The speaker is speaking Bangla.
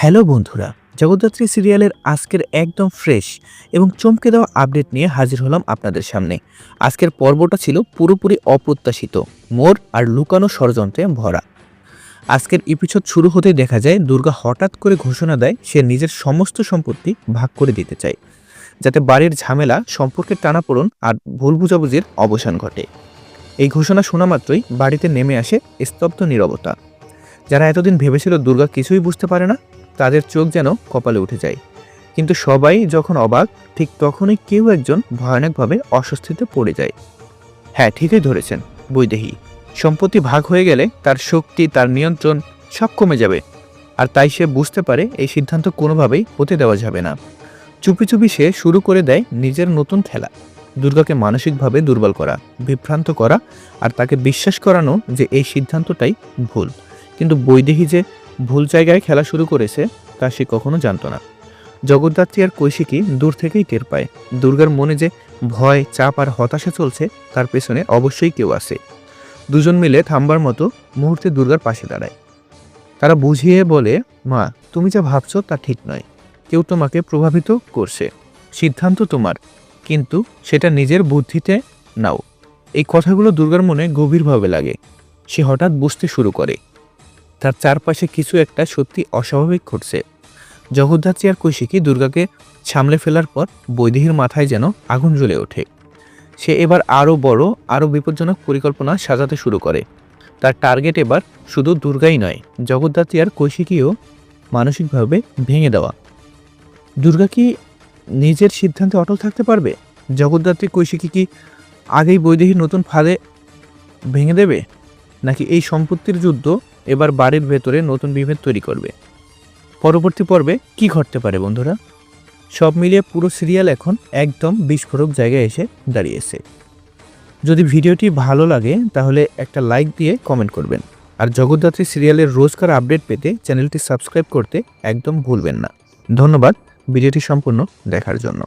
হ্যালো বন্ধুরা, জগদ্ধাত্রী সিরিয়ালের আজকের একদম ফ্রেশ এবং চমকে দেওয়া আপডেট নিয়ে হাজির হলাম আপনাদের সামনে। আজকের পর্বটা ছিল পুরোপুরি অপ্রত্যাশিত, মোর আর লুকানো ষড়যন্ত্রে ভরা। আজকের এপিসোড শুরু হতেই দেখা যায়, দুর্গা হঠাৎ করে ঘোষণা দেয় সে নিজের সমস্ত সম্পত্তি ভাগ করে দিতে চায়, যাতে বাড়ির ঝামেলা সম্পর্কের টানাপোড়ন আর ভুল বুঝাবুঝির অবসান ঘটে। এই ঘোষণা শোনা মাত্রই বাড়িতে নেমে আসে স্তব্ধ নীরবতা। যারা এতদিন ভেবেছিল দুর্গা কিছুই বুঝতে পারে না তাদের চোখ যেন কপালে উঠে যায়। কিন্তু সবাই যখন অবাক, ঠিক তখনই কেউ একজন ভয়ানকভাবে অস্বস্তিতে পড়ে যায়। হ্যাঁ ঠিকই ধরেছেন, বৈদেহী। সম্পত্তি ভাগ হয়ে গেলে তার শক্তি, তার নিয়ন্ত্রণ সব কমে যাবে। আর তাই সে বুঝতে পারে এই সিদ্ধান্ত কোনোভাবেই হতে দেওয়া যাবে না। চুপি চুপি সে শুরু করে দেয় নিজের নতুন খেলা, দুর্গাকে মানসিকভাবে দুর্বল করা, বিভ্রান্ত করা আর তাকে বিশ্বাস করানো যে এই সিদ্ধান্তটাই ভুল। কিন্তু বৈদেহী যে ভুল জায়গায় খেলা শুরু করেছে তা সে কখনো জানতো না। জগদ্ধাত্রী আর কৈশিকী দূর থেকেই টের পায়। দুর্গার মনে যে ভয়, চাপ আর হতাশা চলছে, তার পেছনে অবশ্যই কেউ আছে। দুজন মিলে থামবার মতো মুহূর্তে দুর্গার পাশে দাঁড়ায়। তারা বুঝিয়ে বলে, মা, তুমি যা ভাবছ তা ঠিক নয়। কেউ তোমাকে প্রভাবিত করছে। সিদ্ধান্ত তোমার। কিন্তু সেটা নিজের বুদ্ধিতে নাও। এই কথাগুলো দুর্গার মনে গভীরভাবে লাগে। সে হঠাৎ বুঝতে শুরু করে। তার চারপাশে কিছু একটা সত্যি অস্বাভাবিক ঘটছে। জগদ্ধাত্রী আর কৈশিকী দুর্গাকে সামলে ফেলার পর বৈদেহীর মাথায় যেন আগুন জ্বলে ওঠে। সে এবার আরও বড়, আরও বিপজ্জনক পরিকল্পনা সাজাতে শুরু করে। তার টার্গেট এবার শুধু দুর্গাই নয়, জগদ্ধাত্রী আর কৈশিকীও মানসিকভাবে ভেঙে দেওয়া। দুর্গা কি নিজের সিদ্ধান্তে অটল থাকতে পারবে? জগদ্ধাত্রী, কৈশিকী কি আগেই বৈদেহীর নতুন ফাঁদে ভেঙে দেবে? নাকি এই সম্পত্তির যুদ্ধ এবার বাড়ির ভেতরে নতুন বিভেদ তৈরি করবে। পরবর্তী পর্বে কি ঘটতে পারে বন্ধুরা? সব মিলিয়ে পুরো সিরিয়াল এখন একদম বিস্ফোরক জায়গায় এসে দাঁড়িয়েছে। যদি ভিডিওটি ভালো লাগে, তাহলে একটা লাইক দিয়ে কমেন্ট করবেন। আর জগদ্ধাত্রী সিরিয়ালের রোজকার আপডেট পেতে চ্যানেলটি সাবস্ক্রাইব করতে একদম ভুলবেন না। ধন্যবাদ, ভিডিওটি সম্পূর্ণ দেখার জন্য।